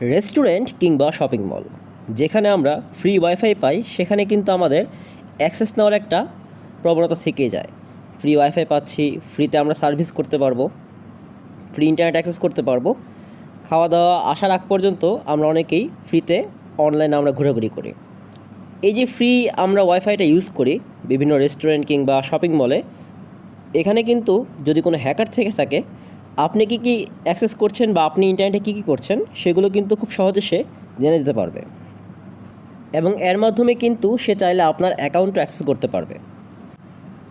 Restaurant কিংবা shopping mall, যেখানে আমরা ফ্রি ওয়াইফাই পাই, সেখানে কিন্তু আমাদের অ্যাক্সেস নেওয়ার একটা প্রবণতা থেকেই যায়। ফ্রি ওয়াইফাই পাচ্ছি ফ্রিতে আমরা সার্ভিস করতে পারব ফ্রি ইন্টারনেট অ্যাক্সেস করতে পারব। খাওয়া দাওয়া আসার আগ পর্যন্ত আমরা অনেকেই ফ্রিতে অনলাইনে আমরা ঘোরাঘুরি করি। এই যে ফ্রি আমরা ওয়াইফাইটা ইউজ করি বিভিন্ন রেস্টুরেন্ট কিংবা শপিং মলে এখানে কিন্তু যদি কোনো হ্যাকার থেকে থাকে আপনি কি কি অ্যাক্সেস করছেন বা আপনি ইন্টারনেটে কী কী করছেন, সেগুলো কিন্তু খুব সহজে সে জেনে যেতে পারবে। এবং এর মাধ্যমে কিন্তু সে চাইলে আপনার অ্যাকাউন্টও অ্যাক্সেস করতে পারবে।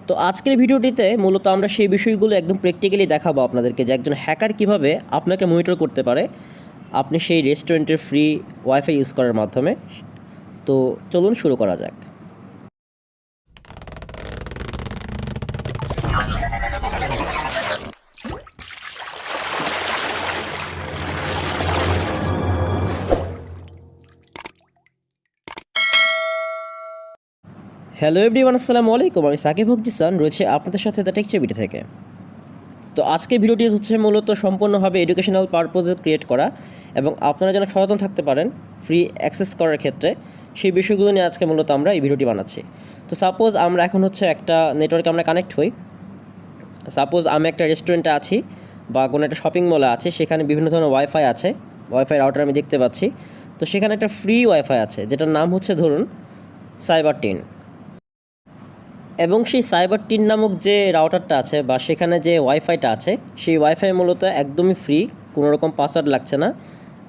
তো আজকের ভিডিওটিতে মূলত আমরা সেই বিষয়গুলো একদম প্র্যাকটিক্যালি দেখাবো আপনাদেরকে, যে একজন হ্যাকার কীভাবে আপনাকে মনিটর করতে পারে। আপনি সেই রেস্টুরেন্টের ফ্রি ওয়াইফাই ইউজ করার মাধ্যমে। তো চলুন শুরু করা যাক। হ্যালো এভরিওয়ান, আসসালামু আলাইকুম। আমি সাকিব হকজিসান রয়েছে আপনাদের সাথে দ্য টেক চেবিটি থেকে। তো আজকে ভিডিওটি হচ্ছে মূলত সম্পূর্ণভাবে এডুকেশনাল পারপোজে ক্রিয়েট করা এবং আপনারা যেন সচেতন থাকতে পারেন ফ্রি অ্যাক্সেস করার ক্ষেত্রে, সেই বিষয়গুলো নিয়ে আজকে মূলত আমরা এই ভিডিওটি বানাচ্ছি। তো সাপোজ আমরা এখন হচ্ছে একটা নেটওয়ার্কে আমরা কানেক্ট হই। সাপোজ আমি একটা রেস্টুরেন্টে আছি বা কোনো একটা শপিং মলে আছে, সেখানে বিভিন্ন ধরনের ওয়াইফাই আছে। ওয়াইফাই রাউটার আমি দেখতে পাচ্ছি। তো সেখানে একটা ফ্রি ওয়াইফাই আছে, যেটার নাম হচ্ছে ধরুন সাইবার টেন এবং সেই সাইবার টিন নামক যে রাউটারটা আছে বা সেখানে যে ওয়াইফাইটা আছে, সেই ওয়াইফাই মূলত একদমই ফ্রি কোনো রকম পাসওয়ার্ড লাগছে না।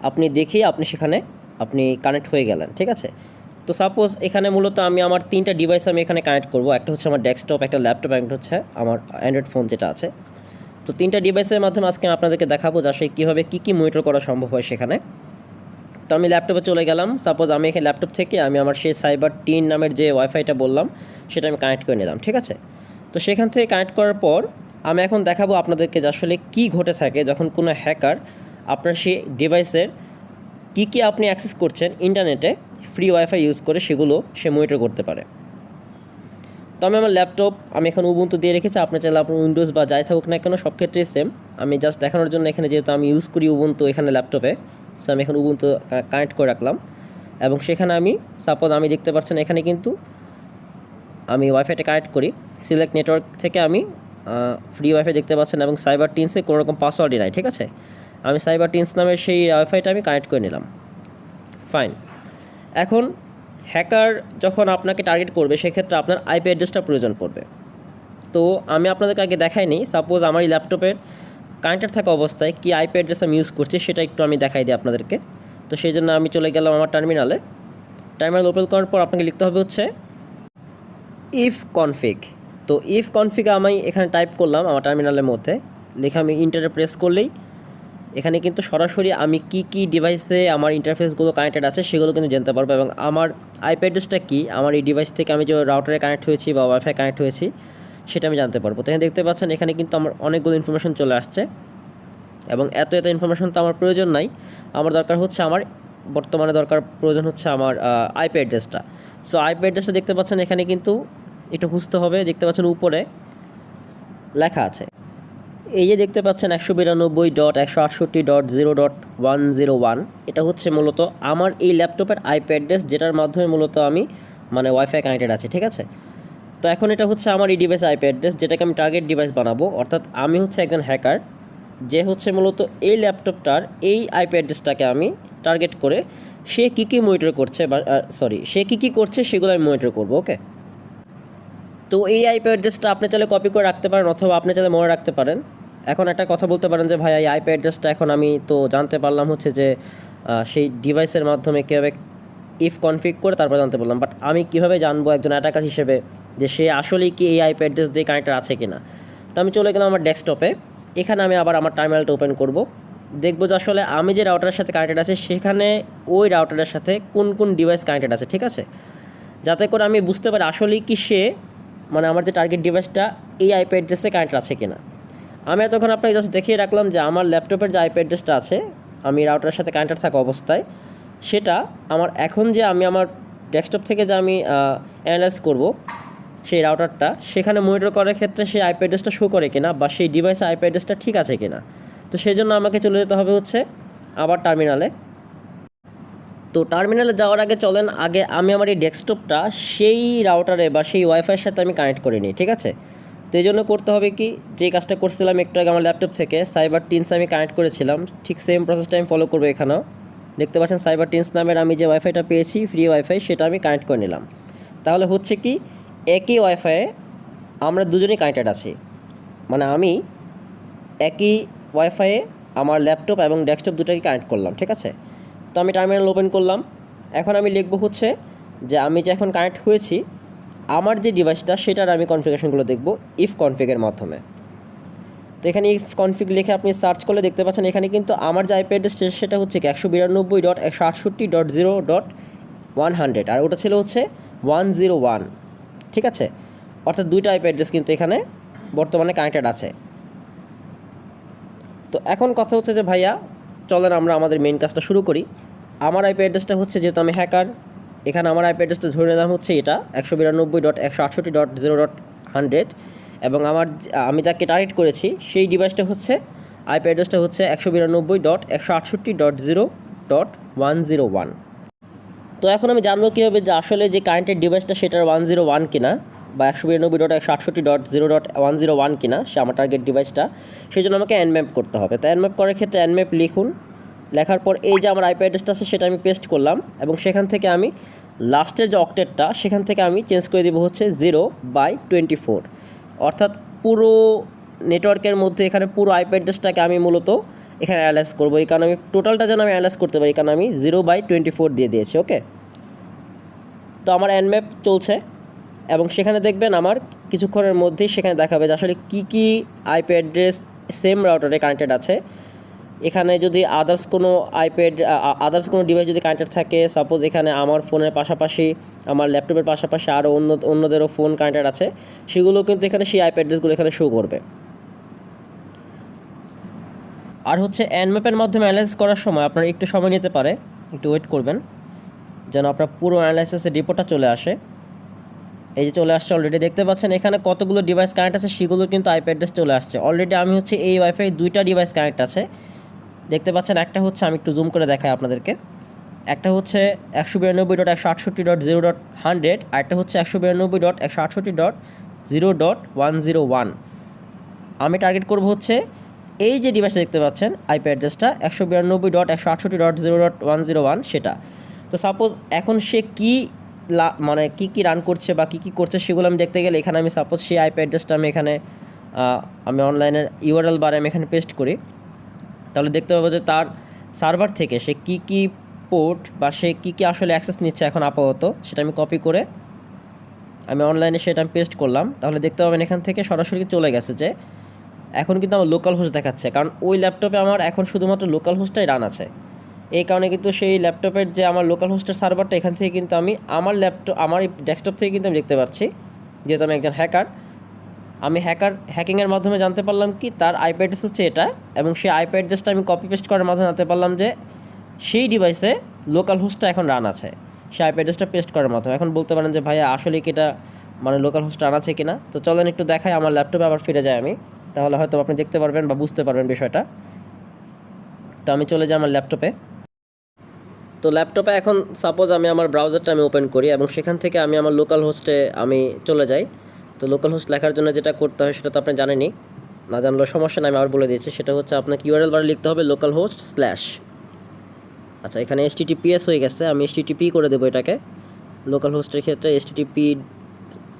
আপনি দেখেই আপনি সেখানে আপনি কানেক্ট হয়ে গেলেন, ঠিক আছে? তো সাপোজ এখানে মূলত আমি আমার তিনটা ডিভাইস আমি এখানে কানেক্ট করব, একটা হচ্ছে আমার ডেস্কটপ একটা ল্যাপটপ একটা হচ্ছে আমার অ্যান্ড্রয়েড ফোন যেটা আছে। তো তিনটা ডিভাইসের মাধ্যমে আজকে আমি আপনাদেরকে দেখাবো, যে আসলে কীভাবে কী কী মনিটর করা সম্ভব হয় সেখানে। তো আমি ল্যাপটপে চলে গেলাম। সাপোজ আমি এখানে ল্যাপটপ থেকে আমি আমার সেই সাইবার টিন নামের যে ওয়াইফাইটা বললাম, সেটা আমি কানেক্ট করে নিলাম, ঠিক আছে? তো সেখান থেকে কানেক্ট করার পর আমি এখন দেখাবো আপনাদেরকে যে আসলে কী ঘটে থাকে যখন কোনো হ্যাকার আপনার সেই ডিভাইসের কী কী আপনি অ্যাক্সেস করছেন ইন্টারনেটে ফ্রি ওয়াইফাই ইউজ করে সেগুলো সে মনিটর করতে পারে। তো আমি আমার ল্যাপটপ আমি এখন উবুন্তু দিয়ে রেখেছি আপনি চাইলে আপনার উইন্ডোজ বা যাই থাকুক না কেন, সব ক্ষেত্রেই সেম আমি জাস্ট দেখানোর জন্য এখানে যেহেতু আমি ইউজ করি উবুন্তু এখানে ল্যাপটপে। সো আমি এখন উবুন্তু কানেক্ট করে রাখলাম। এবং সেখানে আমি সাপোজ আমি দেখতে পাচ্ছেন, এখানে কিন্তু আমি ওয়াইফাইটা কানেক্ট করি। সিলেক্ট নেটওয়ার্ক থেকে আমি ফ্রি ওয়াইফাই দেখতে পাচ্ছেন এবং সাইবার টিন্সে কোনো রকম পাসওয়ার্ডই নাই ঠিক আছে? আমি সাইবার টিন্স নামের সেই ওয়াইফাইটা আমি কানেক্ট করে নিলাম। ফাইন এখন হ্যাকার যখন আপনাকে টার্গেট করবে, সেক্ষেত্রে আপনার আইপি অ্যাড্রেসটা প্রয়োজন পড়বে। তো, আমি আপনাদেরকে আগে দেখাইনি। সাপোজ আমার এই ল্যাপটপের কানেক্টেড থাকা অবস্থায় কি আইপি অ্যাড্রেস আমি ইউজ করছি সেটা একটু আমি দেখাই দিই আপনাদেরকে। তো সেই জন্য আমি চলে গেলাম আমার টার্মিনালে টার্মিনাল ওপেন করার পর আপনাকে লিখতে হবে হচ্ছে ইফ কনফিগ তো ইফ কনফিগ আমি এখানে টাইপ করলাম আমার টার্মিনালের মধ্যে। লেখা আমি ইন্টারে প্রেস করলেই, এখানে কিন্তু সরাসরি আমি কি কি ডিভাইসে আমার ইন্টারফেসগুলো কানেক্টেড আছে সেগুলো কিন্তু জানতে পারব এবং আমার আইপি অ্যাড্রেসটা কী? আমার এই ডিভাইস থেকে আমি যে রাউটারে কানেক্ট হয়েছি বা ওয়াইফাই কানেক্ট হয়েছি সেটা আমি জানতে পারব। তো এখানে দেখতে পাচ্ছেন, এখানে কিন্তু আমার অনেকগুলো ইনফরমেশন চলে আসছে। এবং এত এত ইনফরমেশন তো আমার প্রয়োজন নাই। আমার দরকার হচ্ছে আমার, বর্তমানে দরকার প্রয়োজন হচ্ছে আমার আইপি অ্যাড্রেসটা সো আইপি অ্যাড্রেসটা দেখতে পাচ্ছেন, এখানে কিন্তু একটু খুঁজতে হবে। দেখতে পাচ্ছেন উপরে লেখা আছে। এই যে দেখতে পাচ্ছেন, একশো বিরানব্বই ডট, একশো আটষট্টি dot, zero dot, one zero one. এটা হচ্ছে মূলত আমার এই ল্যাপটপের আইপি অ্যাড্রেস যেটার মাধ্যমে মূলত আমি মানে ওয়াইফাই কানেক্টেড আছে, ঠিক আছে? তো এখন এটা হচ্ছে আমার এই ডিভাইস আইপি অ্যাড্রেস যেটাকে আমি টার্গেট ডিভাইস বানাবো। অর্থাৎ আমি হচ্ছে একজন হ্যাকার যে হচ্ছে মূলত এই ল্যাপটপটার এই আইপি অ্যাড্রেসটাকে আমি টার্গেট করে সে কী কী মনিটর করছে বা সরি সে কী কী করছে সেগুলো আমি মনিটর করব ওকে তো এই আইপি অ্যাড্রেসটা আপনি চাইলে কপি করে রাখতে পারেন অথবা আপনি চাইলে মনে রাখতে পারেন। এখন একটা কথা বলতে পারেন যে, ভাই, এই আইপি অ্যাড্রেসটা এখন আমি তো জানতে পারলাম হচ্ছে যে সেই ডিভাইসের মাধ্যমে কীভাবে ইফ কনফিগ করে তারপর জানতে পারলাম বাট আমি কীভাবে জানব একজন অ্যাটাকার হিসেবে যে সে আসলেই কি এই আইপি অ্যাড্রেস দিয়ে কানেক্টেড আছে কি না তো আমি চলে গেলাম আমার ডেস্কটপে এখানে আমি আবার আমার টার্মিনালটা ওপেন করব। দেখব যে আসলে আমি যে রাউটারের সাথে কানেক্টেড আছে, সেখানে ওই রাউটারের সাথে কোন কোন ডিভাইস কানেক্টেড আছে, ঠিক আছে? যাতে করে আমি বুঝতে পারি আসলেই কি সে মানে আমার যে টার্গেট ডিভাইসটা এই আইপি অ্যাড্রেসে কানেক্ট আছে কিনা। আমি এতক্ষণ আপনাকে জাস্ট দেখিয়ে রাখলাম যে আমার ল্যাপটপের যে আইপি অ্যাড্রেসটা আছে, আমি রাউটারের সাথে কানেক্টেড থাকা অবস্থায় সেটা আমার এখন যে আমি আমার ডেস্কটপ থেকে যে আমি অ্যানালাইজ করব, সেই রাউটারটা সেখানে মনিটর করার ক্ষেত্রে সেই আইপি অ্যাড্রেসটা শো করে কিনা বা সেই ডিভাইসে আইপি অ্যাড্রেসটা ঠিক আছে কিনা। তো সেই জন্য আমাকে চলে যেতে হবে হচ্ছে আবার টার্মিনালে তো টার্মিনালে যাওয়ার আগে চলেন, আগে আমি আমার এই ডেস্কটপটা সেই রাউটারে বা সেই ওয়াইফাইয়ের সাথে আমি কানেক্ট করে নিই, ঠিক আছে? তো এই জন্য করতে হবে কি, যে কাজটা করছিলাম একটু আগে আমার ল্যাপটপ থেকে সাইবার টিনস আমি কানেক্ট করেছিলাম, ঠিক সেম প্রসেসটা আমি ফলো করব এখানেও। দেখতে পাচ্ছেন সাইবার টিনস নামের আমি যে ওয়াইফাইটা পেয়েছি ফ্রি ওয়াইফাই সেটা আমি কানেক্ট করে নিলাম। তাহলে হচ্ছে কি, একই ওয়াইফাইয়ে আমরা দুজনেই কানেক্টেড আছি। মানে আমি একই ওয়াইফাইয়ে আমার ল্যাপটপ এবং ডেস্কটপ দুটাকে কানেক্ট করলাম, ঠিক আছে? তো আমি টার্মিনাল ওপেন করলাম। এখন আমি লিখব হচ্ছে যে আমি যে এখন কানেক্ট হয়েছি, আমার যে ডিভাইসটা সেটার আমি কনফিগারেশনগুলো দেখব ইফ কনফিগের মাধ্যমে। তো এখানে কনফিগ লিখে আপনি সার্চ করলে দেখতে পাচ্ছেন, এখানে কিন্তু আমার যে আইপ্যাড সেটা হচ্ছে একশো বিরানব্বই ডট একশো আটষট্টি dot zero dot one hundred আর ওটা ছিল হচ্ছে ওয়ান জিরো ওয়ান ঠিক আছে? অর্থাৎ দুইটা আইপি অ্যাড্রেস কিন্তু এখানে বর্তমানে কানেক্টেড আছে। তো এখন কথা হচ্ছে যে ভাইয়া, চলেন আমরা আমাদের মেইন কাজটা শুরু করি। আমার আইপি অ্যাড্রেসটা হচ্ছে যেহেতু আমি হ্যাকার এখানে আমার আইপি অ্যাড্রেসটা ধরে নিলাম হচ্ছে এটা, একশো বিরানব্বই ডট একশো আটষট্টি ডট জিরো ডট হান্ড্রেড এবং আমার আমি যাকে টার্গেট করেছি, সেই ডিভাইসটা হচ্ছে আইপি অ্যাড্রেসটা হচ্ছে একশো বিরানব্বই ডট একশো আটষট্টি dot zero dot one zero one তো এখন আমি জানব কীভাবে যে আসলে যে কারেন্টের ডিভাইসটা সেটার ওয়ান জিরো ওয়ান কিনা, বা একশো বিরানব্বই ডট একশো আটষট্টি dot zero dot one zero one কিনা, সে আমার টার্গেট ডিভাইসটা সেই জন্য আমাকে অ্যানম্যাপ করতে হবে। তো অ্যানম্যাপ করার ক্ষেত্রে অ্যানম্যাপ লিখুন। লেখার পর এই যে আমার আইপি অ্যাড্রেসটা আছে, সেটা আমি পেস্ট করলাম এবং সেখান থেকে আমি লাস্টের যে অক্টেটটা সেখান থেকে আমি চেঞ্জ করে দেবো হচ্ছে জিরো বাই টোয়েন্টি ফোর অর্থাৎ পুরো নেটওয়ার্কের মধ্যে এখানে পুরো আইপি অ্যাড্রেসটাকে আমি মূলত এখানে অ্যালাইস করব। এই কারণে আমি টোটালটা যেন আমি অ্যালাইস করতে পারি, কারণ আমি জিরো বাই টোয়েন্টি ফোর দিয়ে দিয়েছি, ওকে? তো আমার অ্যানম্যাপ চলছে এবং সেখানে দেখবেন আমার কিছুক্ষণের মধ্যেই সেখানে দেখাবে যে আসলে কী কী আইপি অ্যাড্রেস সেম রাউটারে কানেক্টেড আছে। এখানে যদি আদার্স কোনো আইপ্যাড আদার্স কোনো ডিভাইস যদি কানেক্টেড থাকে সাপোজ এখানে আমার ফোনের পাশাপাশি, আমার ল্যাপটপের পাশাপাশি আরও অন্য, অন্যদেরও ফোন কানেক্টেড আছে, সেগুলো কিন্তু এখানে সেই আইপি অ্যাড্রেসগুলো এখানে শো করবে। আর হচ্ছে অ্যানম্যাপের মাধ্যমে অ্যানালাইজ করার সময় আপনার একটু সময় নিতে পারে, একটু ওয়েট করবেন, যেন আপনার পুরো অ্যানালাইসিসের রিপোর্টটা চলে আসে। এই যে চলে আসছে অলরেডি দেখতে পাচ্ছেন এখানে কতগুলো ডিভাইস কানেক্ট আছে, সেগুলো কিন্তু আইপি অ্যাড্রেস চলে আসছে। অলরেডি আমি হচ্ছে এই ওয়াইফাই দুইটা ডিভাইস কানেক্ট আছে দেখতে পাচ্ছেন, একটা হচ্ছে আমি একটু জুম করে দেখাই আপনাদেরকে। একটা হচ্ছে একশো বিরানব্বই ডট একশো আটষট্টি ডট জিরো ডট হান্ড্রেড আর একটা হচ্ছে একশো বিরানব্বই ডট একশো আটষট্টি dot zero dot one zero one. আমি টার্গেট করব হচ্ছে এই যে ডিভাইসটা দেখতে পাচ্ছেন আইপি অ্যাড্রেসটা একশো বিরানব্বই ডট একশো আটষট্টি dot zero dot one zero one সেটা। তো সাপোজ এখন সে কী মানে কী কী রান করছে বা কী কী করছে সেগুলো আমি দেখতে গেলে এখানে আমি সাপোজ সেই আইপি অ্যাড্রেসটা আমি এখানে আমি অনলাইনের ইউআরএল বারে আমি এখানে পেস্ট করি। তাহলে দেখতে পাবো যে তার সার্ভার থেকে সে কী কী পোর্ট বা সে কী কী আসলে অ্যাক্সেস নিচ্ছে এখন আপাতত, সেটা আমি কপি করে আমি অনলাইনে সেটা আমি পেস্ট করলাম। তাহলে দেখতে পাবেন এখান থেকে সরাসরি চলে গেছে যে এখন কিন্তু আমার লোকাল হোস্ট দেখাচ্ছে, কারণ ওই ল্যাপটপে আমার এখন শুধুমাত্র লোকাল হোস্টটাই রান আছে। এই কারণে কিন্তু সেই ল্যাপটপের যে আমার লোকাল হোস্টের সার্ভারটা এখান থেকে কিন্তু আমি আমার ল্যাপটপ আমার ডেস্কটপ থেকে কিন্তু আমি দেখতে পাচ্ছি, যেহেতু আমি একজন হ্যাকার আমি হ্যাকার হ্যাকিংয়ের মাধ্যমে জানতে পারলাম কি তার আইপি অ্যাড্রেস হচ্ছে এটা এবং সেই আইপি অ্যাড্রেসটা আমি কপি পেস্ট করার মাধ্যমে জানতে পারলাম যে সেই ডিভাইসে লোকাল হোস্টটা এখন রান আছে। সেই আইপি অ্যাড্রেসটা পেস্ট করার মাধ্যমে। এখন বলতে পারেন যে, ভাইয়া, আসলে কি এটা মানে লোকাল হোস্ট রান আছে কিনা? তো চলেন একটু দেখাই, আমার ল্যাপটপে আবার ফিরে যাই আমি। তাহলে হয়তো আপনি দেখতে পারবেন বা বুঝতে পারবেন বিষয়টা। তো আমি চলে যাই আমার ল্যাপটপে তো ল্যাপটপে এখন সাপোজ আমি আমার ব্রাউজারটা আমি ওপেন করি এবং সেখান থেকে আমি আমার লোকাল হোস্টে আমি চলে যাই। তো লোকাল হোস্ট লেখার জন্য যেটা করতে হয় সেটা তো আপনি জানেনই। না জানলেও সমস্যা নাই, আমি আবার বলে দিয়েছি। সেটা হচ্ছে আপনাকে ইউআরএল বারে লিখতে হবে লোকাল হোস্ট স্ল্যাশ আচ্ছা এখানে এস টিটিপিএস হয়ে গেছে, আমি এস টিটিপি করে দেবো এটাকে। লোকাল হোস্টের ক্ষেত্রে এস টিটিপি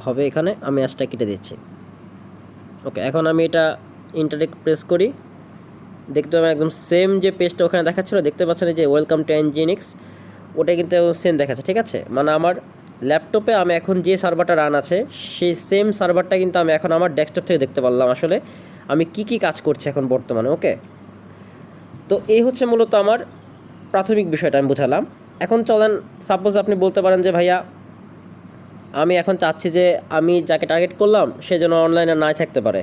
হবে এখানে, আমি অ্যাসটা কেটে দিচ্ছি। ওকে এখন আমি এটা ইন্টারনেট প্রেস করি। দেখতে পাবেন একদম সেম যে পেজটা ওখানে দেখাচ্ছিল, দেখতে পাচ্ছেন যে ওয়েলকাম টু এনজিনিক্স ওটা কিন্তু সেম দেখাচ্ছে, ঠিক আছে? মানে আমার ল্যাপটপে আমি এখন যে সার্ভারটা রান আছে, সেই সেম সার্ভারটা কিন্তু আমি এখন আমার ডেস্কটপ থেকে দেখতে পারলাম আসলে। আমি কি কি কাজ করছি এখন বর্তমানে ওকে তো এই হচ্ছে মূলত আমার প্রাথমিক বিষয়টা আমি বুঝালাম। এখন চলেন সাপোজ আপনি বলতে পারেন যে, ভাইয়া, আমি এখন চাচ্ছি যে, আমি যাকে টার্গেট করলাম, সে যেন অনলাইনে নাই থাকতে পারে।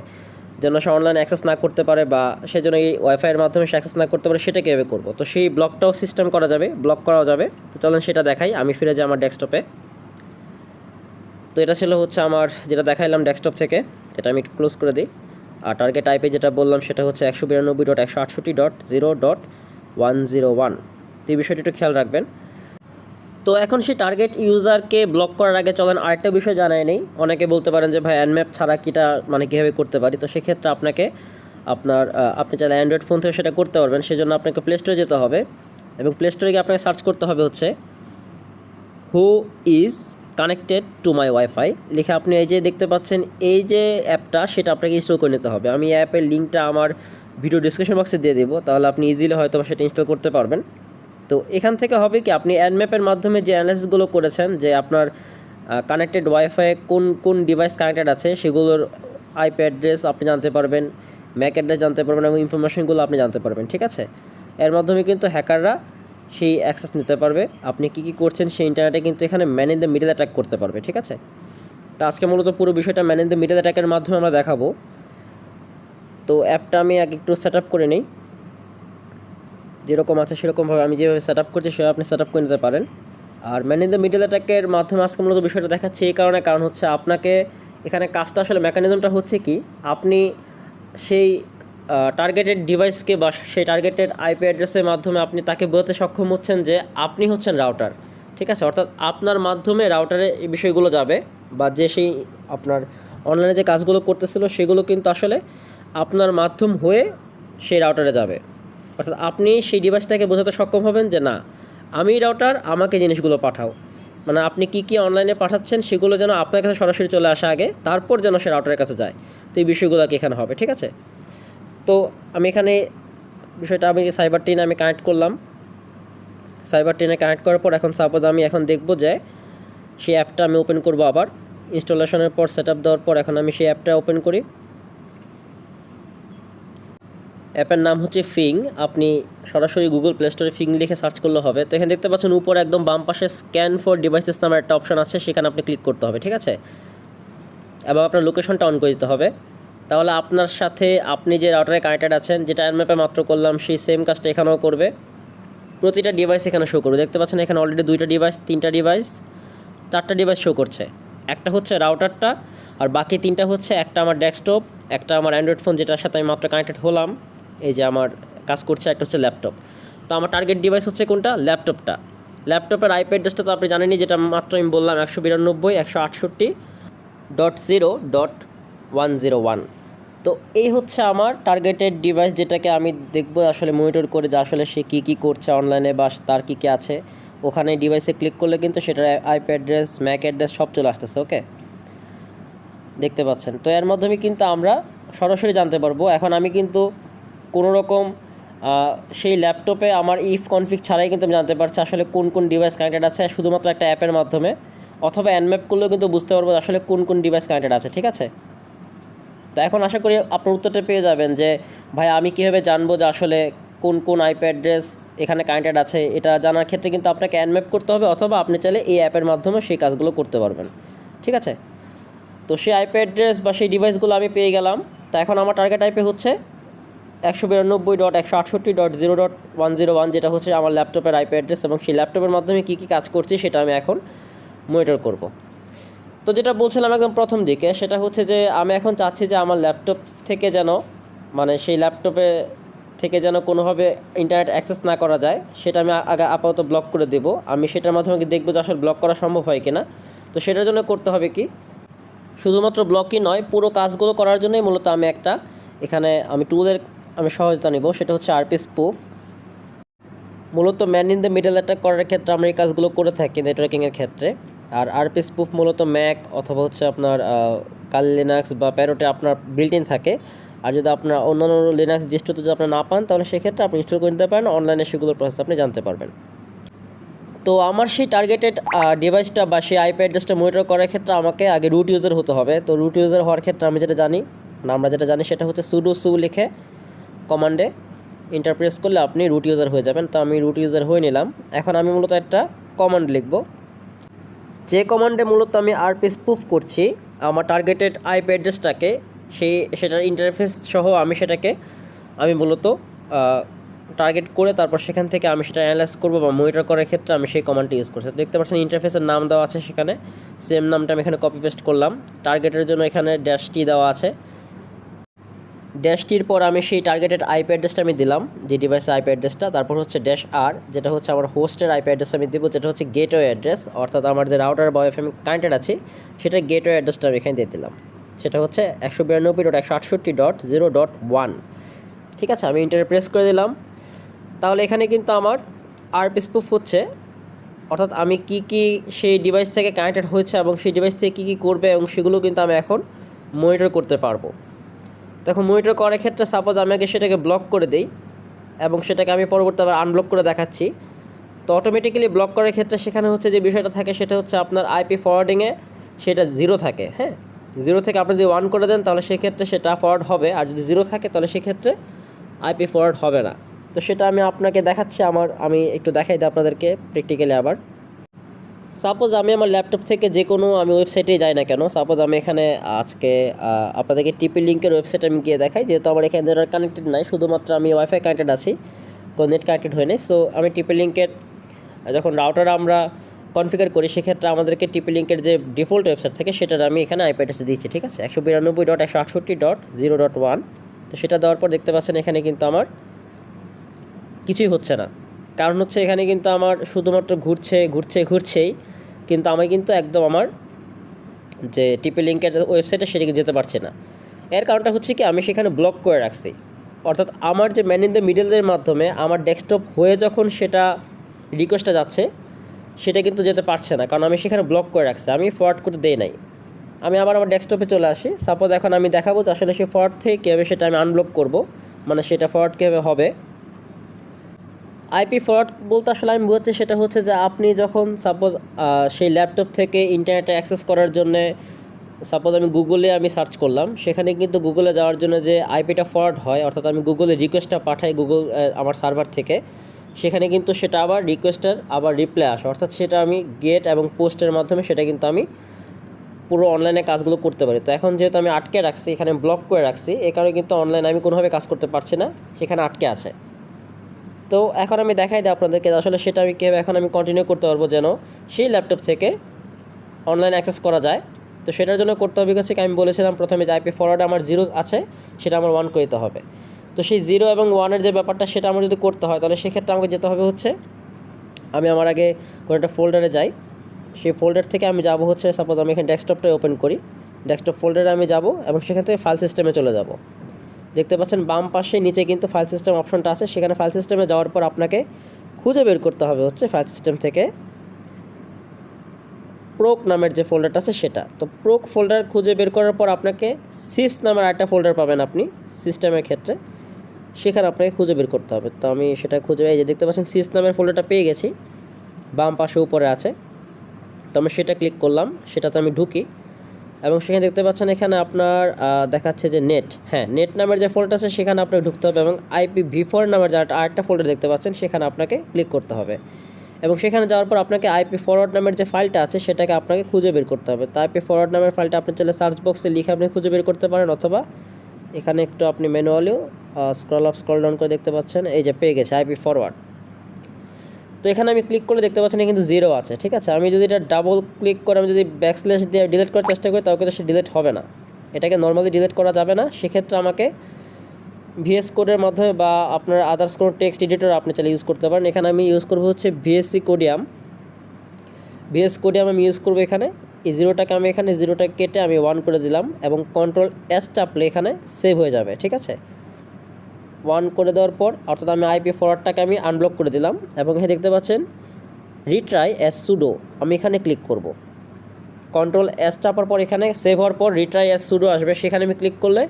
যেন সে অনলাইনে অ্যাক্সেস না করতে পারে বা সে যেন এই ওয়াইফাইয়ের মাধ্যমে সে অ্যাক্সেস না করতে পারে, সেটা কীভাবে করব? তো সেই ব্লকটাও সিস্টেম করা যাবে ব্লক করাও যাবে। তো চলেন সেটা দেখাই, আমি ফিরে যাই আমার ডেস্কটপে তো এটা ছিল হচ্ছে আমার যেটা দেখাইলাম ডেস্কটপ থেকে, যেটা আমি একটু ক্লোজ করে দিই। আর টার্গেট টাইপে যেটা বললাম সেটা হচ্ছে একশো বিরানব্বই ডট একশো আটষট্টি dot zero dot one zero one. তো এই বিষয়টি একটু খেয়াল রাখবেন। তো এখন সেই টার্গেট ইউজারকে ব্লক করার আগে চলেন আরেকটা বিষয় জানাই নেই। অনেকে বলতে পারেন যে, ভাই অ্যানম্যাপ ছাড়া কিটা মানে কীভাবে করতে পারি? তো সেক্ষেত্রে আপনাকে, আপনার আপনি চাইলে অ্যান্ড্রয়েড ফোন থেকে সেটা করতে পারবেন। সেজন্য আপনাকে প্লে স্টোরে যেতে হবে। এবং প্লে স্টোরে গিয়ে আপনাকে সার্চ করতে হবে হচ্ছে who is connected to my wifi লিখে আপনি এই যে দেখতে পাচ্ছেন, এই যে অ্যাপটা, সেটা আপনাকে ইনস্টল করে নিতে হবে। আমি অ্যাপের লিঙ্কটা আমার ভিডিও ডিসক্রিপশন বক্সে দিয়ে দেবো। তাহলে আপনি ইজিলি হয়তো সেটা ইনস্টল করতে পারবেন। তো এখান থেকে হবে কি, আপনি অ্যাডম্যাপের মাধ্যমে যে অ্যানালিসিসগুলো করেছেন, যে আপনার কানেক্টেড ওয়াইফাই কোন কোন ডিভাইস কানেক্টেড আছে, সেগুলোর আইপি অ্যাড্রেস আপনি জানতে পারবেন ম্যাক অ্যাড্রেস জানতে পারবেন এবং ইনফরমেশনগুলো আপনি জানতে পারবেন, ঠিক আছে? এর মাধ্যমে কিন্তু হ্যাকাররা সেই অ্যাক্সেস নিতে পারবে। আপনি কী কী করছেন সেই ইন্টারনেটে কিন্তু এখানে man in the middle attack করতে পারবে, ঠিক আছে? তো আজকে মূলত পুরো বিষয়টা ম্যান ইন দ্য মিডল অ্যাটাকের মাধ্যমে আমরা দেখাবো। তো অ্যাপটা আমি আগে একটু সেট আপ করে নিই। যেরকম আছে সেরকমভাবে আমি যেভাবে সেট আপ করছি সেভাবে আপনি সেট আপ করে নিতে পারেন। আর ম্যান ইন দ্য মিডল অ্যাটাকের মাধ্যমে আজকে মূলত বিষয়টা দেখাচ্ছি এই কারণে, কারণ হচ্ছে আপনাকে এখানে কাজটা আসলে মেকানিজমটা হচ্ছে কি, আপনি সেই টার্গেটেড ডিভাইসকে বা সেই টার্গেটেড আইপি অ্যাড্রেসের মাধ্যমে আপনি তাকে বোঝাতে সক্ষম হচ্ছেন যে আপনি হচ্ছেন রাউটার ঠিক আছে? অর্থাৎ আপনার মাধ্যমে রাউটারে এই বিষয়গুলো যাবে বা যে সেই আপনার অনলাইনে যে কাজগুলো করতেছিল সেগুলো কিন্তু আসলে আপনার মাধ্যম হয়ে সেই রাউটারে যাবে। অর্থাৎ আপনি সেই ডিভাইসটাকে বোঝাতে সক্ষম হবেন যে না, আমি রাউটার আমাকে জিনিসগুলো পাঠাও। মানে আপনি কি কি অনলাইনে পাঠাচ্ছেন সেগুলো যেন আপনার কাছে সরাসরি চলে আসা আগে, তারপর যেন সে রাউটারের কাছে যায়। তো এই বিষয়গুলো কি এখানে হবে, ঠিক আছে? তো আমি এখানে বিষয়টা আমি সাইবার টেনে আমি কানেক্ট করলাম। সাইবার টেনে কানেক্ট করার পর এখন সাপোজ আমি এখন দেখব যে সেই অ্যাপটা আমি ওপেন করব আবার। ইনস্টলেশনের পর সেট দেওয়ার পর এখন আমি সেই অ্যাপটা ওপেন করি। অ্যাপের নাম হচ্ছে ফিং আপনি সরাসরি গুগল প্লে স্টোরে ফিং লিখে সার্চ করলে হবে। তো এখানে দেখতে পাচ্ছেন উপরে একদম বাম পাশে স্ক্যান ফর ডিভাইসেস নামের একটা অপশন আছে, সেখানে আপনি ক্লিক করতে হবে, ঠিক আছে? এবং আপনার লোকেশনটা অন করে দিতে হবে। তাহলে আপনার সাথে আপনি যে রাউটারে কানেক্টেড আছেন যেটা ম্যাপে মাত্র করলাম, সেই সেম কাজটা এখানেও করবে। প্রতিটা ডিভাইস এখানে শো করবে। দেখতে পাচ্ছেন এখানে অলরেডি দুইটা ডিভাইস তিনটা ডিভাইস চারটা ডিভাইস শো করছে। একটা হচ্ছে রাউটারটা আর বাকি তিনটা হচ্ছে একটা আমার ডেস্কটপ একটা আমার অ্যান্ড্রয়েড ফোন যেটার সাথে আমি মাত্র কানেক্টেড হলাম। এই যে আমার কাজ করছে, একটা হচ্ছে ল্যাপটপ তো আমার টার্গেট ডিভাইস হচ্ছে কোনটা? ল্যাপটপটা ল্যাপটপের আইপি অ্যাড্রেসটা তো আপনি জানেনই, যেটা মাত্র আমি বললাম, একশো বিরানব্বই, একশো আটষট্টি dot zero dot one zero one. তো এই হচ্ছে আমার টার্গেটেড ডিভাইস যেটাকে আমি দেখব আসলে মনিটর করে যে আসলে সে কী কী করছে অনলাইনে বা তার কী কী আছে। ওখানে ডিভাইসে ক্লিক করলে কিন্তু সেটার আইপি অ্যাড্রেস ম্যাক অ্যাড্রেস সব চলে আসতেছে ওকে দেখতে পাচ্ছেন। তো এর মাধ্যমে কিন্তু আমরা সরাসরি জানতে পারব। এখন আমি কিন্তু কোনো রকম সেই ল্যাপটপে আমার ইফ কনফিগ ছাড়াই কিন্তু আমি জানতে পারছি আসলে কোন কোন ডিভাইস কানেক্টেড আছে। শুধুমাত্র একটা অ্যাপের মাধ্যমে। অথবা অ্যানম্যাপ করলেও কিন্তু বুঝতে পারব আসলে কোন কোন ডিভাইস কানেক্টেড আছে, ঠিক আছে? তো এখন আশা করি আপনার উত্তরটা পেয়ে যাবেন যে, ভাই, আমি কীভাবে জানব যে আসলে কোন কোন আইপি অ্যাড্রেস এখানে কানেক্টেড আছে? এটা জানার ক্ষেত্রে কিন্তু আপনাকে অ্যানম্যাপ করতে হবে অথবা আপনি চাইলে এই অ্যাপের মাধ্যমে সেই কাজগুলো করতে পারবেন। ঠিক আছে? তো সেই আইপি অ্যাড্রেস বা সেই ডিভাইসগুলো আমি পেয়ে গেলাম। তো এখন আমার টার্গেট আইপি হচ্ছে একশো বিরানব্বই ডট একশো আটষট্টি dot zero dot one zero one, যেটা হচ্ছে আমার ল্যাপটপের আইপি অ্যাড্রেস এবং সেই ল্যাপটপের মাধ্যমে কী কী কাজ করছি সেটা আমি এখন মনিটর করব। তো যেটা বলছিলাম একদম প্রথম দিকে, সেটা হচ্ছে যে আমি এখন চাচ্ছি যে আমার ল্যাপটপ থেকে যেন মানে সেই ল্যাপটপে থেকে যেন কোনোভাবে ইন্টারনেট অ্যাক্সেস না করা যায়, সেটা আমি আগে আপাতত ব্লক করে দেবো। আমি সেটার মাধ্যমে দেখব যে আসলে ব্লক করা সম্ভব হয় কিনা? তো সেটার জন্য করতে হবে কি? শুধুমাত্র ব্লকই নয়, পুরো কাজগুলো করার জন্যই মূলত আমি একটা এখানে আমি টুলের আমি সহজতা নিব, সেটা হচ্ছে আরপি স্পুফ মূলত man in the middle attack করার ক্ষেত্রে আমরা এই কাজগুলো করে থাকি নেটওয়ার্কিংয়ের ক্ষেত্রে। আর আরপি প্রুফ মূলত ম্যাক অথবা হচ্ছে আপনার কাল লিনাক্স বা প্যারোটে আপনার বিল্ট ইন থাকে। আর যদি আপনার অন্যান্য লিনাক্স ডিস্ট্রোতে যদি আপনি না পান, তাহলে সেক্ষেত্রে আপনি ইনস্টল করে নিতে পারেন। অনলাইনে সেগুলোর প্রসেস আপনি জানতে পারবেন। তো আমার সেই টার্গেটেড ডিভাইসটা বা সেই আইপি অ্যাড্রেসটা মনিটর করার ক্ষেত্রে আমাকে আগে রুট ইউজার হতে হবে। তো রুট ইউজার হওয়ার ক্ষেত্রে আমি যেটা জানি আমরা যেটা জানি সেটা হচ্ছে সুডো সু লিখে কমান্ডে ইন্টারপ্রেস করলে আপনি রুট ইউজার হয়ে যাবেন। তো আমি রুট ইউজার হয়ে নিলাম। এখন আমি মূলত একটা কমান্ড লিখব। যে কমান্ডে মূলত আমি আরপি প্রুফ করছি, আমার টার্গেটেড আইপি অ্যাড্রেসটাকে সেই সেটার ইন্টারফেস সহ আমি সেটাকে, আমি মূলত টার্গেট করে তারপর সেখান থেকে আমি সেটা অ্যানালাইজ করব বা মনিটর করার ক্ষেত্রে আমি সেই কমান্ডটি ইউজ করছি। দেখতে পাচ্ছেন ইন্টারফেসের নাম দেওয়া আছে সেখানে। সেম নামটা আমি এখানে কপি পেস্ট করলাম। টার্গেটের জন্য এখানে ড্যাশটি দেওয়া আছে। ড্যাশটির পর আমি সেই টার্গেটেড আইপি অ্যাড্রেসটা আমি দিলাম, যে ডিভাইসের আইপি অ্যাড্রেসটা তারপর হচ্ছে ড্যাশ আর যেটা হচ্ছে আমার হোস্টের আইপি অ্যাড্রেস আমি দেবো, যেটা হচ্ছে গেটওয়ে অ্যাড্রেস অর্থাৎ আমার যে রাউটার বা এফ এম কানেক্টেড আছে সেটা গেটওয়ে অ্যাড্রেসটা আমি এখানে দিয়ে দিলাম। সেটা হচ্ছে একশো বিরানব্বই ডট একশো আটষট্টি ডট জিরো ডট ওয়ান। ঠিক আছে, আমি ইন্টারে প্রেস করে দিলাম। তাহলে এখানে কিন্তু আমার আরপি স্পুফ হচ্ছে, অর্থাৎ আমি কি কি সেই ডিভাইস থেকে কানেক্টেড হয়েছে এবং সেই ডিভাইস থেকে কী কী করবে এবং সেগুলো কিন্তু আমি এখন মনিটর করতে পারব। তখন মনিটর করার ক্ষেত্রে সাপোজ আমি আগে সেটাকে ব্লক করে দিই এবং সেটাকে আমি পরবর্তী আবার আনব্লক করে দেখাচ্ছি। তো অটোমেটিক্যালি ব্লক করার ক্ষেত্রে সেখানে হচ্ছে যে বিষয়টা থাকে, সেটা হচ্ছে আপনার আইপি ফরওয়ার্ডিংয়ে সেটা জিরো থাকে হ্যাঁ? জিরো থেকে আপনি যদি ওয়ান করে দেন, তাহলে সেক্ষেত্রে সেটা ফরওয়ার্ড হবে। আর যদি জিরো থাকে, তাহলে সেক্ষেত্রে আইপি ফরওয়ার্ড হবে না। তো সেটা আমি আপনাকে দেখাচ্ছি, আমার, আমি একটু দেখাই দিই আপনাদেরকে প্র্যাকটিক্যালি আবার। সাপোজ আমি আমার ল্যাপটপ থেকে যে কোনো আমি ওয়েবসাইটে যাই না কেন সাপোজ আমি এখানে আজকে আপনাদেরকে টিপি লিঙ্কের ওয়েবসাইট আমি গিয়ে দেখাই, যেহেতু আমার এখানে কানেক্টেড নাই, শুধুমাত্র আমি ওয়াইফাই কানেক্টেড আছি, কোনো নেট কানেক্টেড হয় নাই সো আমি টিপি লিঙ্কের যখন রাউটার আমরা কনফিগার করি, সেক্ষেত্রে আমাদেরকে টিপি লিঙ্কের যে ডিফল্ট ওয়েবসাইট থাকে, সেটার আমি এখানে আইপি দিচ্ছি ঠিক আছে? একশো বিরানব্বই ডট একশো আটষট্টি ডট জিরো ডট ওয়ান তো সেটা দেওয়ার পর দেখতে পাচ্ছেন এখানে কিন্তু আমার কিছুই হচ্ছে না কারণ হচ্ছে এখানে কিন্তু আমার শুধুমাত্র ঘুরছে ঘুরছে, ঘুরছেই। কিন্তু আমি কিন্তু একদম আমার যে টিপি লিঙ্কের ওয়েবসাইটে সেদিকে যেতে পারছে না। এর কারণটা হচ্ছে কি, আমি সেখানে ব্লক করে রাখছি। অর্থাৎ আমার যে ম্যান ইন দ্য মিডলের মাধ্যমে আমার ডেস্কটপ হয়ে যখন সেটা রিকোয়েস্টটা যাচ্ছে, সেটা কিন্তু যেতে পারছে না। কারণ আমি সেখানে ব্লক করে রাখছি, আমি ফরওয়ার্ড করতে দেই নাই। আমি আবার আমার ডেস্কটপে চলে আসি। সাপোজ এখন আমি দেখাবো যে আসলে সে ফরওয়ার্ড থেকে কীভাবে সেটা আমি আনব্লক করব মানে সেটা ফরওয়ার্ড কীভাবে হবে। আইপি ফরওয়ার্ড বলতে আসলে আমি বোঝাচ্ছি সেটা হচ্ছে যে আপনি যখন সাপোজ সেই ল্যাপটপ থেকে ইন্টারনেটে অ্যাক্সেস করার জন্যে সাপোজ আমি গুগলে আমি সার্চ করলাম, সেখানে কিন্তু গুগলে যাওয়ার জন্য যে আইপিটা ফরওয়ার্ড হয়, অর্থাৎ আমি গুগলে রিকোয়েস্টটা পাঠাই গুগল আমার সার্ভার থেকে, সেখানে কিন্তু সেটা আবার রিকোয়েস্টের আবার রিপ্লাই আসে। অর্থাৎ সেটা আমি গেট এবং পোস্টের মাধ্যমে সেটা কিন্তু আমি পুরো অনলাইনে কাজগুলো করতে পারি। তো এখন যেহেতু আমি আটকে রাখছি, এখানে ব্লক করে রাখছি, এ কারণে কিন্তু অনলাইনে আমি কোনোভাবে কাজ করতে পারছি না, সেখানে আটকে আছে। তো এখন আমি দেখাই দিই আপনাদেরকে আসলে সেটা আমি কীভাবে এখন আমি কন্টিনিউ করতে পারব যেন সেই ল্যাপটপ থেকে অনলাইন অ্যাক্সেস করা যায়। তো সেটার জন্য করতে হবে হচ্ছে আমি বলেছিলাম প্রথমে যে আইপি ফরওয়ার্ড আমার জিরো আছে, সেটা আমার ওয়ান করতে হবে। তো সেই জিরো এবং ওয়ানের যে ব্যাপারটা, সেটা আমার যদি করতে হয়, তাহলে সেক্ষেত্রে আমাকে যেতে হবে হচ্ছে, আমি আমার আগে কোনো একটা ফোল্ডারে যাই। সেই ফোল্ডার থেকে আমি যাব হচ্ছে সাপোজ আমি এখানে ডেস্কটপটা ওপেন করি। ডেস্কটপ ফোল্ডারে আমি যাব এবং সেখান থেকে ফাইল সিস্টেমে চলে যাব। দেখতে পাচ্ছেন বাম পাশে নিচে কিন্তু ফাইল সিস্টেম অপশনটা আছে। সেখানে ফাইল সিস্টেমে যাওয়ার পর আপনাকে খুঁজে বের করতে হবে হচ্ছে ফাইল সিস্টেম থেকে। প্রোক নামের যে ফোল্ডারটা আছে সেটা। তো প্রোক ফোল্ডার খুঁজে বের করার পর আপনাকে সিস নামের একটা ফোল্ডার পাবেন আপনি সিস্টেমের ক্ষেত্রে। সেখানে আপনাকে খুঁজে বের করতে হবে। তো আমি সেটা খুঁজে এই যে দেখতে পাচ্ছেন সিস নামের ফোল্ডারটা পেয়ে গেছি। বাম পাশে উপরে আছে। তো আমি সেটা ক্লিক করলাম। সেটাতে আমি ঢুকি। এবং সেখানে দেখতে পাচ্ছেন এখানে আপনার দেখাচ্ছে যে নেট হ্যাঁ নেট নামের যে ফোল্ডার আছে, সেখানে আপনাকে ঢুকতে হবে এবং আইপি ভি ফোর নামের যে আরেকটা- ফোল্ডার দেখতে পাচ্ছেন, সেখানে আপনাকে ক্লিক করতে হবে। এবং সেখানে যাওয়ার পর আপনাকে আইপি ফরওয়ার্ড নামের যে ফাইলটা আছে, সেটাকে আপনাকে খুঁজে বের করতে হবে। তো আইপি ফরওয়ার্ড নামের ফাইলটা আপনি চাইলে সার্চ বক্সে লিখে আপনি খুঁজে বের করতে পারেন, অথবা এখানে একটু আপনি ম্যানুয়ালিও স্ক্রল আপ স্ক্রল ডাউন করে দেখতে পাচ্ছেন। এই যে পেয়ে গেছে আইপি ফরওয়ার্ড তো এখানে আমি ক্লিক করলে দেখতে পাচ্ছেন এখানে কিন্তু জিরো আছে, ঠিক আছে? আমি যদি এটা ডাবল ক্লিক করে আমি যদি ব্যাকস্ল্যাশ দিয়ে ডিলিট করার চেষ্টা করি, তাও কিন্তু সে ডিলিট হবে না। এটাকে নর্মালি ডিলিট করা যাবে না, সেক্ষেত্রে আমাকে ভিএস কোডের মাধ্যমে বা আপনার আদার্স কোনো টেক্সট এডিটর আপনি চাইলে ইউজ করতে পারেন। এখানে আমি ইউজ করব হচ্ছে ভিএসসি কোডিয়াম ভিএস কোডিয়াম আমি ইউজ করব এখানে। এই জিরোটাকে আমি এখানে জিরোটা কেটে আমি ওয়ান করে দিলাম এবং কন্ট্রোল এস চাপলে এখানে সেভ হয়ে যাবে, ঠিক আছে? ওয়ান করে দেওয়ার পর, অর্থাৎ আমি আইপি ফরওয়ার্ডটাকে আমি আনব্লক করে দিলাম এবং এখানে দেখতে পাচ্ছেন রিট্রাই অ্যাস সুডো আমি এখানে ক্লিক করব। কন্ট্রোল এস চাপার পর এখানে সেভ হওয়ার পর রিট্রাই অ্যাস সুডো আসবে, সেখানে আমি ক্লিক করলে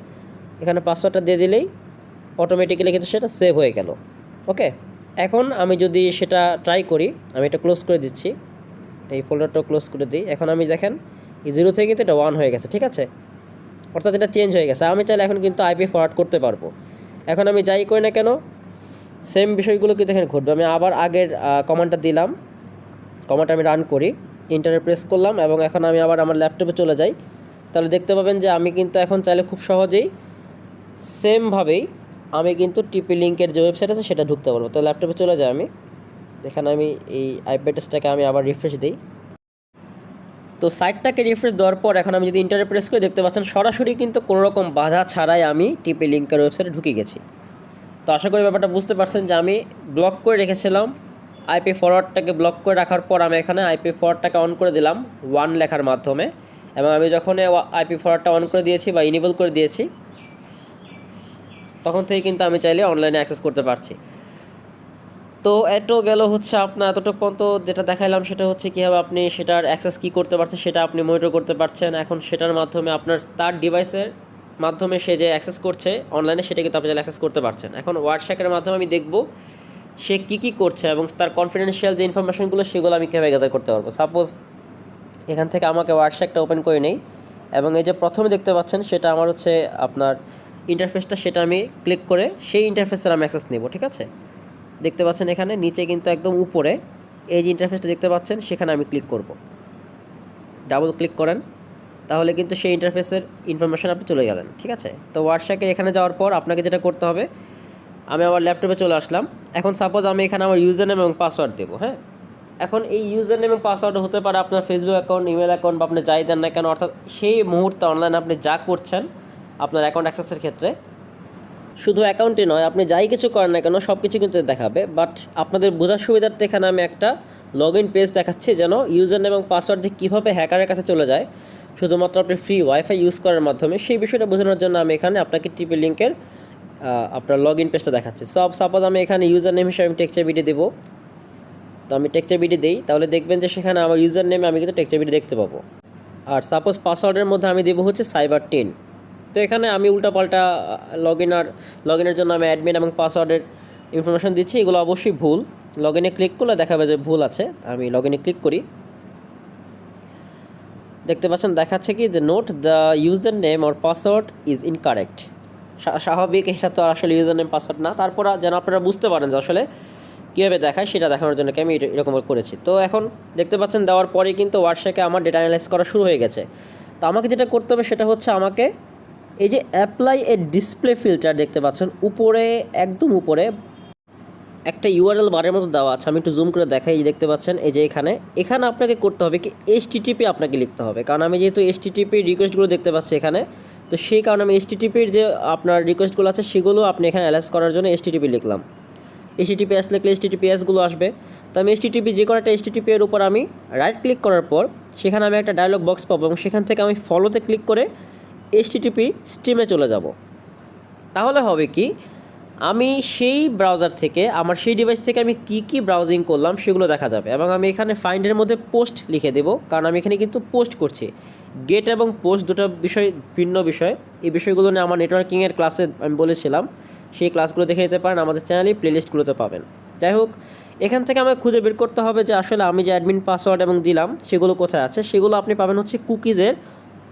এখানে পাসওয়ার্ডটা দিয়ে দিলেই অটোমেটিক্যালি কিন্তু সেটা সেভ হয়ে গেল। ওকে এখন আমি যদি সেটা ট্রাই করি, আমি এটা ক্লোজ করে দিচ্ছি। এই ফোল্ডারটা ক্লোজ করে দিই। এখন আমি দেখেন জিরো থেকে কিন্তু এটা ওয়ান হয়ে গেছে, ঠিক আছে? অর্থাৎ এটা চেঞ্জ হয়ে গেছে। আমি চাইলে এখন কিন্তু আইপি ফরওয়ার্ড করতে পারব। এখন আমি যাই করি না কেন সেম বিষয়গুলো কিন্তু এখানে ঘটবে। আমি আবার আগের কমান্ডটা দিলাম। কমান্ড আমি রান করি ইন্টারে প্রেস করলাম এবং এখন আমি আবার আমার ল্যাপটপে চলে যাই। তাহলে দেখতে পাবেন যে আমি কিন্তু এখন চাইলে খুব সহজেই সেমভাবেই আমি কিন্তু টিপি লিঙ্কের যে ওয়েবসাইট আছে সেটা ঢুকতে পারব। তো ল্যাপটপে চলে যাই আমি। এখানে আমি এই আইপ্যাডসটাকে আমি আবার রিফ্রেশ দিই। তো সাইটটাকে রিফ্রেশ দেওয়ার পর এখন আমি যদি ইন্টারনেট প্রেস করে দেখতে পাচ্ছেন, সরাসরি কিন্তু কোনো রকম বাধা ছাড়াই আমি টিপি লিঙ্কের ওয়েবসাইটে ঢুকে গেছি। তো আশা করি ব্যাপারটা বুঝতে পারছেন যে আমি ব্লক করে রেখেছিলাম। আইপি ফরওয়ার্ডটাকে ব্লক করে রাখার পর আমি এখানে আইপি ফরওয়ার্ডটাকে অন করে দিলাম ওয়ান লেখার মাধ্যমে। এবং আমি যখন আইপি ফরওয়ার্ডটা অন করে দিয়েছি বা ইনেবল করে দিয়েছি, তখন থেকে কিন্তু আমি চাইলে অনলাইনে অ্যাক্সেস করতে পারছি। তো এটো গেল হচ্ছে আপনার এতটুকু পর্যন্ত যেটা দেখাইলাম সেটা হচ্ছে কীভাবে আপনি সেটার অ্যাক্সেস কী করতে পারছেন, সেটা আপনি মনিটর করতে পারছেন। এখন সেটার মাধ্যমে আপনার তার ডিভাইসের মাধ্যমে সে যে অ্যাক্সেস করছে অনলাইনে সেটা কিন্তু আপনি অ্যাক্সেস করতে পারছেন। এখন হোয়াটসঅ্যাপের মাধ্যমে আমি দেখব সে কী কী করছে এবং তার কনফিডেন্সিয়াল যে ইনফরমেশনগুলো সেগুলো আমি কীভাবে গ্যাদার করতে পারব। সাপোজ এখান থেকে আমাকে হোয়াটসঅ্যাপটা ওপেন করে নেই এবং এই যে প্রথমে দেখতে পাচ্ছেন, সেটা আমার হচ্ছে আপনার ইন্টারফেসটা সেটা আমি ক্লিক করে সেই ইন্টারফেসের আমি অ্যাক্সেস নেব, ঠিক আছে? দেখতে পাচ্ছেন এখানে, নিচে কিন্তু একদম উপরে এই যে ইন্টারফেসটা দেখতে পাচ্ছেন, সেখানে আমি ক্লিক করব। ডাবল ক্লিক করেন, তাহলে কিন্তু সেই ইন্টারফেসের ইনফরমেশন আপনি চলে গেলেন, ঠিক আছে? তো হোয়াটসঅ্যাপে এখানে যাওয়ার পর আপনাকে যেটা করতে হবে, আমি আমার ল্যাপটপে চলে আসলাম। এখন সাপোজ আমি এখানে আমার ইউজার নেম এবং পাসওয়ার্ড দেবো হ্যাঁ? এখন এই ইউজার নেম এবং পাসওয়ার্ড হতে পারে আপনার ফেসবুক অ্যাকাউন্ট ইমেল অ্যাকাউন্ট বা আপনি যাই দেন না কেন, অর্থাৎ সেই মুহূর্তে অনলাইনে আপনি যা করছেন, আপনার অ্যাকাউন্ট অ্যাক্সেসের ক্ষেত্রে শুধু অ্যাকাউন্টে নয়, আপনি যাই কিছু করেন না কেন সব কিছু কিন্তু দেখাবে। বাট আপনাদের বোঝার সুবিধার্থে এখানে আমি একটা লগ ইন পেজ দেখাচ্ছি যেন ইউজার এবং পাসওয়ার্ড যে কীভাবে হ্যাকারের কাছে চলে যায়। শুধুমাত্র আপনি ফ্রি ওয়াইফাই ইউজ করার মাধ্যমে সেই বিষয়টা বোঝানোর জন্য আমি এখানে আপনাকে টিপি লিঙ্কের আপনার লগ ইন পেজটা দেখাচ্ছি। সব সাপোজ আমি এখানে ইউজার নেম হিসেবে আমি টেক্সচার ভিডিও দেবো। তো আমি টেক্সচার ভিডিও দিই, তাহলে দেখবেন যে সেখানে আমার ইউজার নেমে আমি কিন্তু টেক্সচার ভিডিও দেখতে পাবো। আর সাপোজ পাসওয়ার্ডের মধ্যে আমি দেবো হচ্ছে সাইবার টেন তো এখানে আমি উল্টাপাল্টা লগ ইন আর লগ ইনের জন্য আমি অ্যাডমিন এবং পাসওয়ার্ডের ইনফরমেশন দিচ্ছি। এগুলো অবশ্যই ভুল। লগ ইনে ক্লিক করলে দেখাবে যে ভুল আছে। আমি লগ ইনে ক্লিক করি। দেখতে পাচ্ছেন, দেখাচ্ছে কি যে not the user name or password is incorrect স্বাভাবিক, এটা তো আসলে ইউজার নেম পাসওয়ার্ড না। তারপর যেন আপনারা বুঝতে পারেন যে আসলে কীভাবে দেখায়, সেটা দেখানোর জন্য আমি এরকম করেছি। তো এখন দেখতে পাচ্ছেন, দেওয়ার পরে কিন্তু হোয়াটসঅ্যাপে আমার ডেটা অ্যানালাইজ করা শুরু হয়ে গেছে। তো আমাকে যেটা করতে হবে, সেটা হচ্ছে আমাকে এই যে অ্যাপ্লাই এ ডিসপ্লে ফিল্টার দেখতে পাচ্ছেন, উপরে, একদম উপরে, একটা ইউআরএল বারের মতো দেওয়া আছে, আমি একটু জুম করে দেখাই দেখতে পাচ্ছেন, এই যে এখানে। এখানে আপনাকে করতে হবে কি এইচটিটিপি আপনাকে লিখতে হবে, কারণ আমি যেহেতু এইচটিটিপি রিকোয়েস্টগুলো দেখতে পাচ্ছি এখানে, তো সেই কারণে আমি এইচটিটিপির যে আপনার রিকোয়েস্টগুলো আছে, সেগুলো আপনি এখানে অ্যালাস করার জন্য এইচটিটিপি লিখলাম। এইচটিটিপিএস লিখলে এইচটিটিপিএসগুলো আসবে। তো আমি এইচটিটিপি যে কোনো একটা এইচটিটিপি এর উপর আমি রাইট ক্লিক করার পর, সেখানে আমি একটা ডায়লগ বক্স পাবো এবং সেখান থেকে আমি ফলোতে ক্লিক করে এইচটিটিপি স্ট্রিমে চলে যাব। তাহলে হবে কি, আমি সেই ব্রাউজার থেকে, আমার সেই ডিভাইস থেকে আমি কি কি ব্রাউজিং করলাম সেগুলো দেখা যাবে এবং আমি এখানে ফাইন্ডের মধ্যে পোস্ট লিখে দেবো, কারণ আমি এখানে কিন্তু পোস্ট করছি। গেট এবং পোস্ট দুটো বিষয় ভিন্ন বিষয়। এই বিষয়গুলো নিয়ে আমার নেটওয়ার্কিংয়ের ক্লাসে আমি বলেছিলাম, সেই ক্লাসগুলো দেখে নিতে পারেন, আমাদের চ্যানেলে প্লেলিস্টগুলোতে পাবেন। যাই হোক, এখান থেকে আমাকে খুঁজে বের করতে হবে যে আসলে আমি যে অ্যাডমিন পাসওয়ার্ড এবং দিলাম, সেগুলো কোথায় আছে? সেগুলো আপনি পাবেন হচ্ছে কুকিজের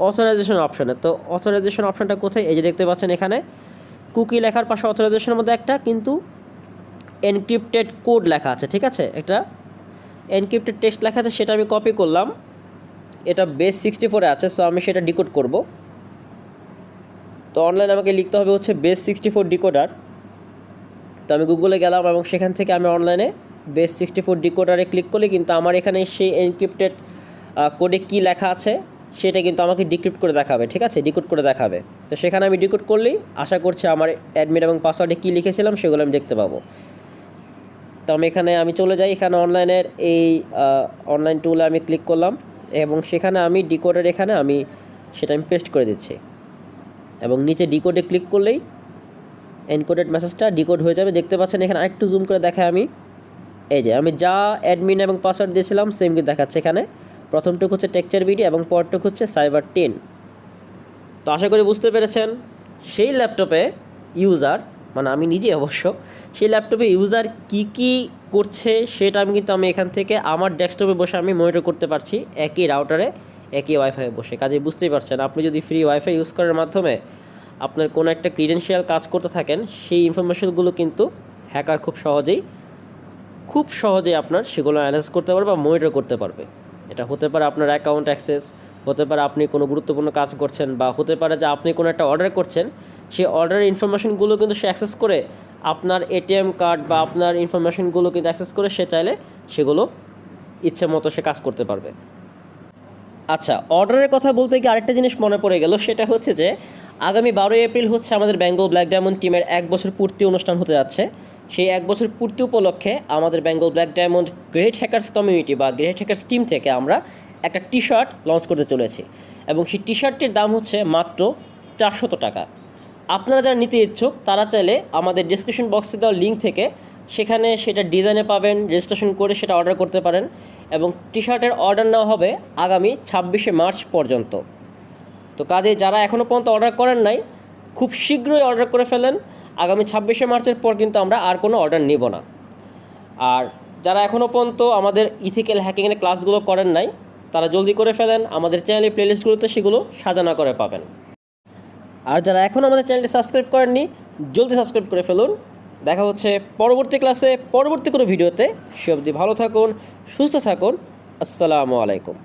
অথরাইজেশন অপশানে তো অথরাইজেশন অপশানটা কোথায়? এই যে দেখতে পাচ্ছেন এখানে। কুকি লেখার পাশে অথরাইজেশনের মধ্যে একটা, কিন্তু এনক্রিপ্টেড কোড লেখা আছে, ঠিক আছে? একটা এনক্রিপ্টেড টেক্সট লেখা আছে, সেটা আমি কপি করলাম। এটা বেস সিক্সটি ফোরে আছে সো আমি সেটা ডিকোড করব। তো অনলাইন আমাকে লিখতে হবে হচ্ছে বেস সিক্সটি ফোর ডিকোডার তো আমি গুগলে গেলাম এবং সেখান থেকে আমি অনলাইনে বেস সিক্সটি ফোর ডিকোডারে ক্লিক করলে কিন্তু আমার এখানে সেই এনক্রিপ্টেড কোডে কী লেখা আছে? সেটা কিন্তু আমাকে ডিক্রিপ্ট করে দেখাবে, ঠিক আছে? ডিকোড করে দেখাবে। তো সেখানে আমি ডিকোড করলেই আশা করছি আমার অ্যাডমিট এবং পাসওয়ার্ডে কী লিখেছিলাম সেগুলো আমি দেখতে পাবো। তো আমি এখানে, আমি চলে যাই। এখানে অনলাইনের এই অনলাইন টুলে আমি ক্লিক করলাম এবং সেখানে আমি ডিকোডের এখানে আমি সেটা আমি পেস্ট করে দিচ্ছি। এবং নিচে ডিকোডে ক্লিক করলেই এনকোডেড মেসেজটা ডিকোড হয়ে যাবে। দেখতে পাচ্ছেন এখানে আরেকটু জুম করে দেখায় আমি। এই যে, আমি যা অ্যাডমিন এবং পাসওয়ার্ড দিয়েছিলাম সেম কিন্তু দেখাচ্ছে এখানে। প্রথমটুক হচ্ছে টেকচার বিডি এবং পরটুক হচ্ছে সাইবার টেন। তো আশা করি বুঝতে পেরেছেন, সেই ল্যাপটপে ইউজার মানে আমি নিজে অবশ্য, সেই ল্যাপটপে ইউজার কি কি করছে সেটা আমি কিন্তু আমি এখান থেকে আমার ডেস্কটপে বসে আমি মনিটর করতে পারছি একই রাউটারে, একই ওয়াইফাই বসে। কাজে বুঝতেই পারছেন, আপনি যদি ফ্রি ওয়াইফাই ইউজ করার মাধ্যমে আপনার কোনো একটা ক্রিডেন্সিয়াল কাজ করতে থাকেন, সেই ইনফরমেশনগুলো কিন্তু হ্যাকার খুব সহজেই খুব সহজেই আপনার সেগুলো অ্যানালাইজ করতে পারবে বা মনিটর করতে পারবে। এটা হতে পারে আপনার অ্যাকাউন্ট অ্যাক্সেস হতে পারে আপনি কোনো গুরুত্বপূর্ণ কাজ করছেন বা হতে পারে যে আপনি কোনো একটা অর্ডার করছেন, সেই অর্ডারের ইনফরমেশনগুলো কিন্তু সে অ্যাক্সেস করে আপনার এটিএম কার্ড বা আপনার ইনফরমেশনগুলো কিন্তু অ্যাক্সেস করে সে চাইলে সেগুলো ইচ্ছে মতো সে কাজ করতে পারবে। আচ্ছা অর্ডারের কথা বলতে গিয়ে আরেকটা জিনিস মনে পড়ে গেল, সেটা হচ্ছে যে আগামী বারোই এপ্রিল হচ্ছে আমাদের বেঙ্গল ব্ল্যাক ডায়মন্ড টিমের এক বছর পূর্তি অনুষ্ঠান হতে যাচ্ছে। সেই এক বছর পূর্তি উপলক্ষে আমাদের Bengal black diamond great hackers community বা গ্রেট হ্যাকার্স টিম থেকে আমরা একটা টি শার্ট লঞ্চ করতে চলেছি এবং সেই টি শার্টটির দাম হচ্ছে মাত্র চারশত টাকা। আপনারা যারা নিতে ইচ্ছুক, তারা চাইলে আমাদের ডিসক্রিপশন বক্সে দেওয়া লিঙ্ক থেকে সেখানে সেটা ডিজাইনে পাবেন রেজিস্ট্রেশন করে সেটা অর্ডার করতে পারেন এবং টি শার্টের অর্ডার নেওয়া হবে আগামী ছাব্বিশে মার্চ পর্যন্ত। তো কাজে যারা এখনও পর্যন্ত অর্ডার করেন নাই, খুব শীঘ্রই অর্ডার করে ফেলেন। আগামী ছাব্বিশে মার্চের পর কিন্তু আমরা আর কোনো অর্ডার নেব না। আর যারা এখনও পর্যন্ত আমাদের ইথিক্যাল হ্যাকিংয়ের ক্লাসগুলো করেন নাই, তারা জলদি করে ফেলেন, আমাদের চ্যানেলের প্লেলিস্টগুলোতে সেগুলো সাজানো করে পাবেন। আর যারা এখনও আমাদের চ্যানেলটি সাবস্ক্রাইব করেননি, জলদি সাবস্ক্রাইব করে ফেলুন। দেখা হচ্ছে পরবর্তী ক্লাসে পরবর্তী কোনো ভিডিওতে সে অবধি ভালো থাকুন, সুস্থ থাকুন। আসসালামু আলাইকুম।